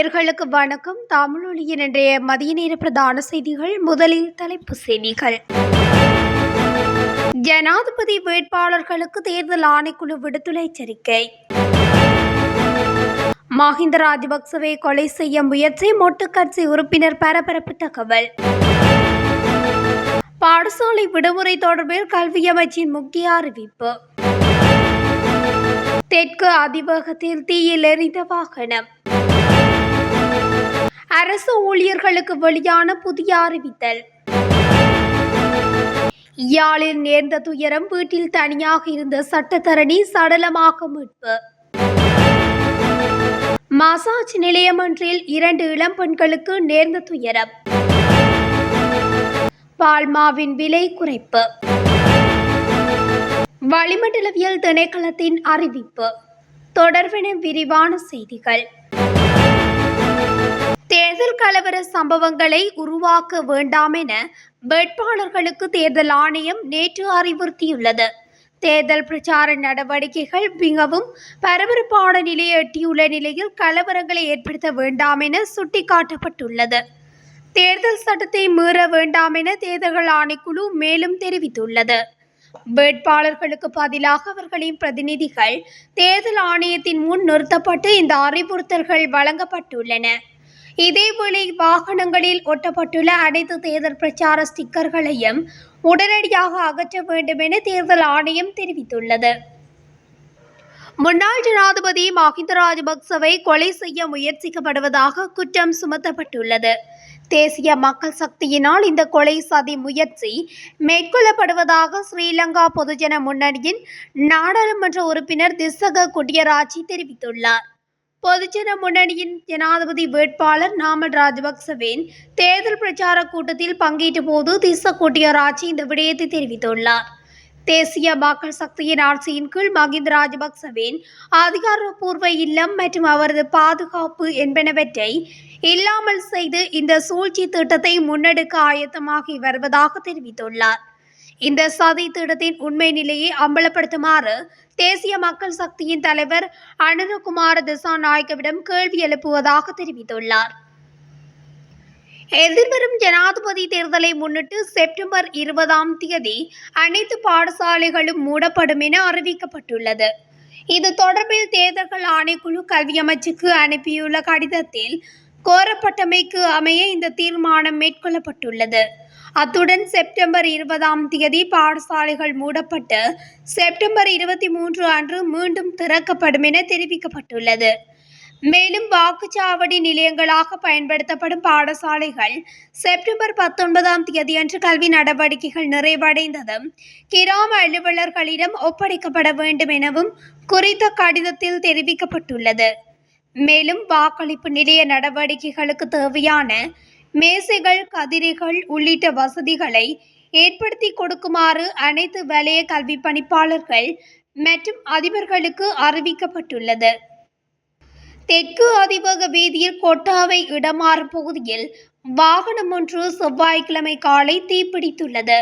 நேர்களுக்கு வணக்கம். தமிழொலியின் இன்றைய மதிய நேர பிரதான செய்திகள் முதலில் தலைப்பு செய்திகள். ஜனாதிபதி வேட்பாளர்களுக்கு தேர்தல் ஆணைக்குழு விடுத்துள்ள எச்சரிக்கை. மஹிந்த ராஜபக்சவை கொலை செய்ய முயற்சி மொட்டு கட்சி உறுப்பினர் பரபரப்பு தகவல். பாடசாலை விடுமுறை தொடர்பில் கல்வி அமைச்சின் முக்கிய அறிவிப்பு. தெற்கு அதிவேகத்தில் தீயில் எரிந்த வாகனம். அரசு ஊழியர்களுக்கு வெளியான புதிய அறிவித்தல். யாழில் நேர்ந்த துயரம் வீட்டில் தனியாக இருந்த சட்டத்தரணி சடலமாக மீட்பு. மசாஜ் நிலையம் ஒன்றில் இரண்டு இளம் பெண்களுக்கு நேர்ந்த துயரம். பால்மாவின் விலை குறைப்பு. வளிமண்டலவியல் திணைக்களத்தின் அறிவிப்பு. தொடர்பென விரிவான செய்திகள். தேர்தல் கலவர சம்பவங்களை உருவாக்க வேண்டாம் என வேட்பாளர்களுக்கு தேர்தல் ஆணையம் நேற்று அறிவுறுத்தியுள்ளது. தேர்தல் பிரச்சார நடவடிக்கைகள் மிகவும் பரபரப்பான நிலையை எட்டியுள்ள நிலையில் கலவரங்களை ஏற்படுத்த வேண்டாம் என சுட்டிக்காட்டப்பட்டுள்ளது. தேர்தல் சட்டத்தை மீற வேண்டாம் என தேர்தல் ஆணைக்குழு மேலும் தெரிவித்துள்ளது. வேட்பாளர்களுக்கு பதிலாக அவர்களின் பிரதிநிதிகள் தேர்தல் ஆணையத்தின் முன் நிறுத்தப்பட்டு இந்த அறிவுறுத்தல்கள் வழங்கப்பட்டுள்ளன. இதேவேளை வாகனங்களில் ஒட்டப்பட்டுள்ள அனைத்து தேர்தல் பிரச்சார ஸ்டிக்கர்களையும் உடனடியாக அகற்ற வேண்டும் என தேர்தல் ஆணையம் தெரிவித்துள்ளது. முன்னாள் ஜனாதிபதி மஹிந்த ராஜபக்சவை கொலை செய்ய முயற்சிக்கப்படுவதாக குற்றம் சுமத்தப்பட்டுள்ளது. தேசிய மக்கள் சக்தியினால் இந்த கொலை சதி முயற்சி மேற்கொள்ளப்படுவதாக ஸ்ரீலங்கா பொதுஜன முன்னணியின் நாடாளுமன்ற உறுப்பினர் திசக குடியராட்சி தெரிவித்துள்ளார். பொதுஜன முன்னணியின் ஜனாதிபதி வேட்பாளர் நாமல் ராஜபக்சவின் தேர்தல் பிரச்சார கூட்டத்தில் பங்கேற்ற போது திச கூட்டியராட்சி இந்த விடயத்தை தெரிவித்துள்ளார். தேசிய மக்கள் சக்தியின் ஆட்சியின் கீழ் மகிந்த ராஜபக்சவின் அதிகாரப்பூர்வ இல்லம் மற்றும் அவரது பாதுகாப்பு என்பனவற்றை இல்லாமல் செய்து இந்த சூழ்ச்சி திட்டத்தை முன்னெடுக்க ஆயத்தமாகி வருவதாக தெரிவித்துள்ளார். இந்த சதி திட்டத்தின் உண்மை நிலையை அம்பலப்படுத்துமாறு தேசிய மக்கள் சக்தியின் தலைவர் அனுரகுமார திசாநாயக்கவிடம் கேள்வி எழுப்புவதாக தெரிவித்துள்ளார். எதிர்வரும் ஜனாதிபதி தேர்தலை முன்னிட்டு செப்டம்பர் இருபதாம் தேதி அனைத்து பாடசாலைகளும் மூடப்படும் என அறிவிக்கப்பட்டுள்ளது. இது தொடர்பில் தேர்தல்கள் ஆணைக்குழு கல்வி அமைச்சுக்கு அனுப்பியுள்ள கடிதத்தில் கோரப்பட்டமைக்கு அமைய இந்த தீர்மானம் மேற்கொள்ளப்பட்டுள்ளது. அத்துடன் செப்டம்பர் இருபதாம் தேதி பாடசாலைகள் மூடப்பட்டு செப்டம்பர் இருபத்தி மூன்று அன்று மீண்டும் திறக்கப்படும் என தெரிவிக்கப்பட்டுள்ளது. மேலும் வாக்குச்சாவடி நிலையங்களாக பயன்படுத்தப்படும் பாடசாலைகள் செப்டம்பர் பத்தொன்பதாம் தேதியன்று கல்வி நடவடிக்கைகள் நிறைவடைந்ததும் கிராம அலுவலர்களிடம் ஒப்படைக்கப்பட வேண்டும் எனவும் குறித்த கடிதத்தில் தெரிவிக்கப்பட்டுள்ளது. மேலும் வாக்களிப்பு நிலைய நடவடிக்கைகளுக்கு தேவையான மேசைகள் கதிரைகள் உள்ளிட்ட வசதிகளை ஏற்படுத்தி கொடுக்குமாறு அனைத்து வலய கல்வி பணிப்பாளர்கள் மற்றும் அதிபர்களுக்கு அறிவிக்கப்பட்டுள்ளது. தெற்கு அதிவேக வீதியில் கொட்டாவை இடமாறு பகுதியில் வாகனம் ஒன்று செவ்வாய்க்கிழமை காலை தீப்பிடித்துள்ளது.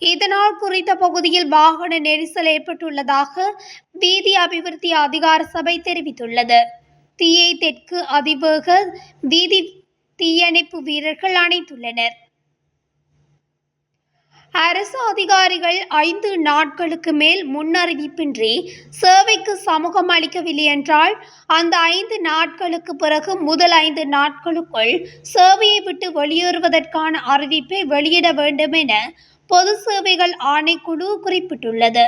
இதனால் குறித்த பகுதியில் வாகன நெரிசல் ஏற்பட்டுள்ளதாக வீதி அபிவிருத்தி அதிகார சபை தெரிவித்துள்ளது. தீயை தெற்கு அதிவேக வீதி தீயணைப்பு வீரர்கள் அணைத்துள்ளனர் அரசு அதிகாரிகள் ஐந்து நாட்களுக்கு மேல் முன்னறிவிப்பின்றி சேவைக்கு சமூகம் அளிக்கவில்லை என்றால் அந்த ஐந்து நாட்களுக்கு பிறகு முதல் ஐந்து நாட்களுக்குள் சேவையை விட்டு வெளியேறுவதற்கான அறிவிப்பை வெளியிட வேண்டும் என பொது சேவைகள் ஆணைக்குழு குறிப்பிட்டுள்ளது.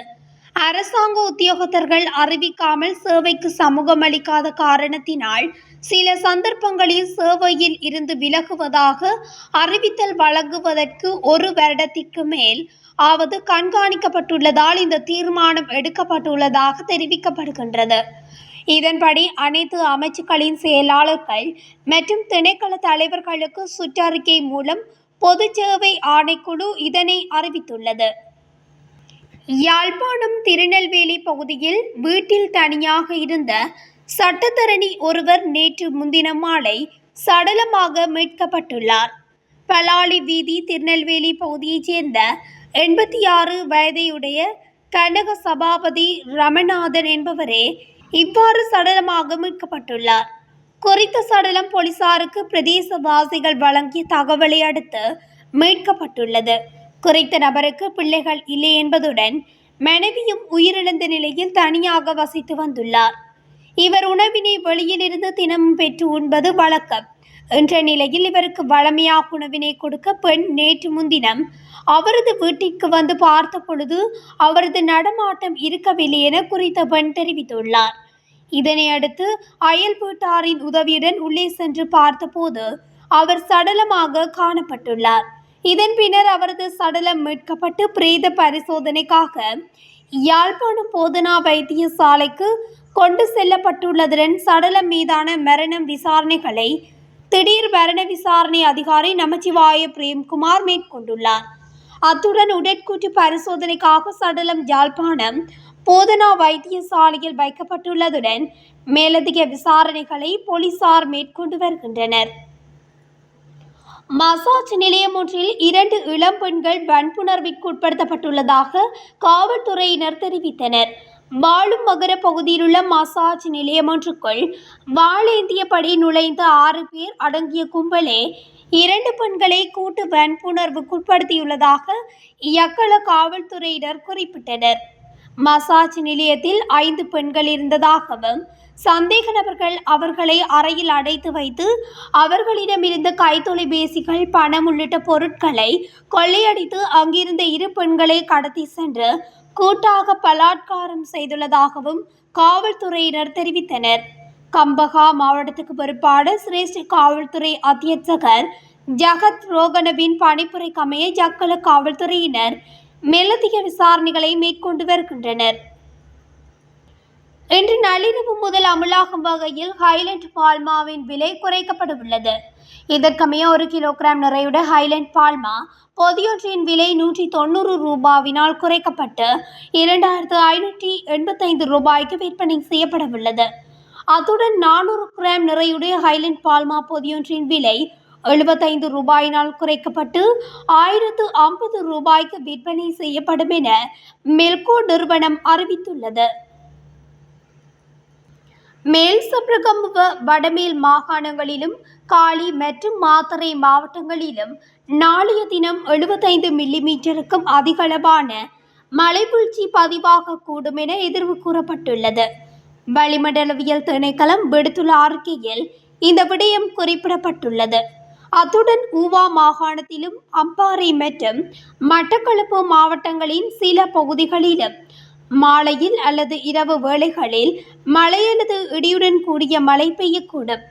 அரசாங்க உத்தியோகத்தர்கள் அறிவிக்காமல் சேவைக்கு சமூகம் அளிக்காத காரணத்தினால் சில சந்தர்ப்பங்களில் சேவையில் இருந்து விலகுவதாக அறிவித்தல் வழங்குவதற்கு ஒரு வருடத்திற்கு மேல் ஆவது கண்காணிக்கப்பட்டுள்ளதால் இந்த தீர்மானம் எடுக்கப்பட்டுள்ளதாக தெரிவிக்கப்படுகின்றது. இதன்படி அனைத்து அமைச்சுக்களின் செயலாளர்கள் மற்றும் திணைக்கள தலைவர்களுக்கு சுற்றறிக்கை மூலம் பொது சேவை ஆணைக்குழு இதனை அறிவித்துள்ளது. யாழ்ப்பாணம் திருநெல்வேலி பகுதியில் வீட்டில் தனியாக இருந்த சட்டத்தரணி ஒருவர் நேற்று முன்தினம் மாலை சடலமாக மீட்கப்பட்டுள்ளார். பலாலி வீதி திருநெல்வேலி பகுதியைச் சேர்ந்த எண்பத்தி ஆறு வயதையுடைய கனக சபாபதி ரமநாதன் என்பவரே இவ்வாறு சடலமாக மீட்கப்பட்டுள்ளார். குறித்த சடலம் போலீசாருக்கு பிரதேசவாசிகள் வழங்கிய தகவலை அடுத்து மீட்கப்பட்டுள்ளது. குறித்த நபருக்கு பிள்ளைகள் இல்லை என்பதுடன் மனைவியும் உயிரிழந்த நிலையில் தனியாக வசித்து வந்துள்ளார். இவர் உணவினை வெளியிலிருந்து தினமும் பெற்று உண்பது வழக்கம். என்ற நிலையில் இவருக்கு வளமையாக உணவினை கொடுக்க பெண் நேற்று முன்தினம் அவரது வீட்டிற்கு வந்து பார்த்த பொழுது அவரது நடமாட்டம் இருக்கவில்லை என குறித்த பெண் தெரிவித்துள்ளார். இதனை அடுத்து அயல் வீட்டாரின் உதவியுடன் உள்ளே சென்று பார்த்தபோது அவர் சடலமாக காணப்பட்டுள்ளார். இதன் பின்னர் அவரது சடலம் மீட்கப்பட்டு பிரேத பரிசோதனைக்காக யாழ்ப்பாணம் போதனா வைத்தியசாலைக்கு கொண்டு செல்லப்பட்டுள்ளதுடன் சடலம் மீதான மரணம் விசாரணைகளை திடீர் மரண விசாரணை அதிகாரி நமச்சிவாய பிரேம்குமார் மேற்கொண்டுள்ளார். அத்துடன் உடற்கூற்று பரிசோதனைக்காக சடலம் யாழ்ப்பாணம் போதனா வைத்தியசாலையில் வைக்கப்பட்டுள்ளதுடன் மேலதிக விசாரணைகளை போலீசார் மேற்கொண்டு வருகின்றனர். மசாஜ் நிலையம் ஒன்றில் இரண்டு இளம் பெண்கள் வன்புணர்விற்குட்படுத்தப்பட்டுள்ளதாக காவல்துறையினர் தெரிவித்தனர். வாழும் மகர பகுதியிலுள்ள மசாஜ் நிலையம் ஒன்றுக்குள் வாழேந்தியபடி நுழைந்த ஆறு பேர் அடங்கிய கும்பலே இரண்டு பெண்களை கூட்டு வன்புணர்வுக்குட்படுத்தியுள்ளதாக யக்கள காவல்துறையினர் குறிப்பிட்டனர். மசாஜ் நிலையத்தில் ஐந்து பெண்கள் இருந்ததாகவும் சந்தேக நபர்கள் அவர்களை அறையில் அடைத்து வைத்து அவர்களிடமிருந்த கைத்தொலைபேசிகள் பணம் உள்ளிட்ட பொருட்களை கொள்ளையடித்து அங்கிருந்த இரு பெண்களை கடத்தி சென்று கூட்டாக பலாத்காரம் செய்துள்ளதாகவும் காவல்துறையினர் தெரிவித்தனர். கம்பகா மாவட்டத்துக்கு பொறுப்பான சிரேஷ்ட காவல்துறை அத்தியட்சகர் ஜகத் ரோகனவின் பணிப்புரைக்கமைய ஜக்கல காவல்துறையினர் மேலதிக விசாரணைகளை மேற்கொண்டு வருகின்றனர். இன்று நள்ளிரவு முதல் அமலாகும் வகையில் ஹைலண்ட் பால்மாவின் விலை குறைக்கப்படவுள்ளது. இதற்கமைய ஒரு கிலோகிராம் நிறையுடைய ஹைலண்ட் பால்மா பொதியொன்றின் விலை நூற்றி தொண்ணூறு ரூபாவினால் குறைக்கப்பட்டு இரண்டாயிரத்து ஐநூற்றி எண்பத்தைந்து ரூபாய்க்கு விற்பனை செய்யப்படவுள்ளது. அத்துடன் நானூறு கிராம் நிறையுடைய ஹைலண்ட் பால்மா பொதியொன்றின் விலை எழுபத்தைந்து ரூபாயினால் குறைக்கப்பட்டு ஆயிரத்து ஐம்பது ரூபாய்க்கு விற்பனை செய்யப்படும் என மெல்கோ நிறுவனம் அறிவித்துள்ளது. மேல் சப்ரகமுவ வடமேல் மாகாணங்களிலும் காலி மற்றும் மாத்தறை மாவட்டங்களிலும் நாளைய தினம் எழுபத்தைந்து மில்லிமீட்டருக்கும் அதிகளவான மழைவீழ்ச்சி பதிவாகக்கூடும் என எதிர்வு கூறப்பட்டுள்ளது. வளிமண்டலவியல் திணைக்களம் விடுத்துள்ள அறிக்கையில் இந்த விடயம் குறிப்பிடப்பட்டுள்ளது. அத்துடன் ஊவா மாகாணத்திலும் அம்பாறை மற்றும் மட்டக்களப்பு மாவட்டங்களின் சில பகுதிகளிலும் மாலையில் அல்லது இரவு வேளைகளில் மழை அல்லது இடியுடன் கூடிய மழை பெய்யக்கூடும்.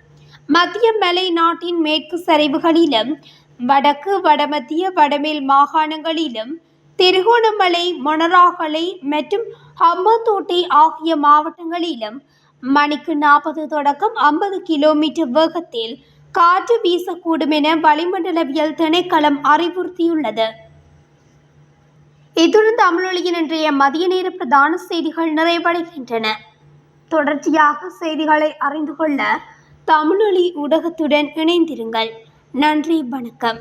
மத்திய மலை நாட்டின் மேற்கு சரிவுகளிலும் வடக்கு வடமத்திய வடமேல் மாகாணங்களிலும் திருகோணமலை மொனராகலை மற்றும் ஹம்மத்தோட்டை ஆகிய மாவட்டங்களிலும் மணிக்கு நாற்பது தொடக்கம் ஐம்பது கிலோமீட்டர் வேகத்தில் காற்று வீசக்கூடும் என வளிமண்டலவியல் திணைக்களம் அறிவுறுத்தியுள்ளது. இத்துடன் தமிழொலியின் இன்றைய மதிய நேர பிரதான செய்திகள் நிறைவடைகின்றன. தொடர்ச்சியாக செய்திகளை அறிந்து கொள்ள தமிழொலி ஊடகத்துடன் இணைந்திருங்கள். நன்றி வணக்கம்.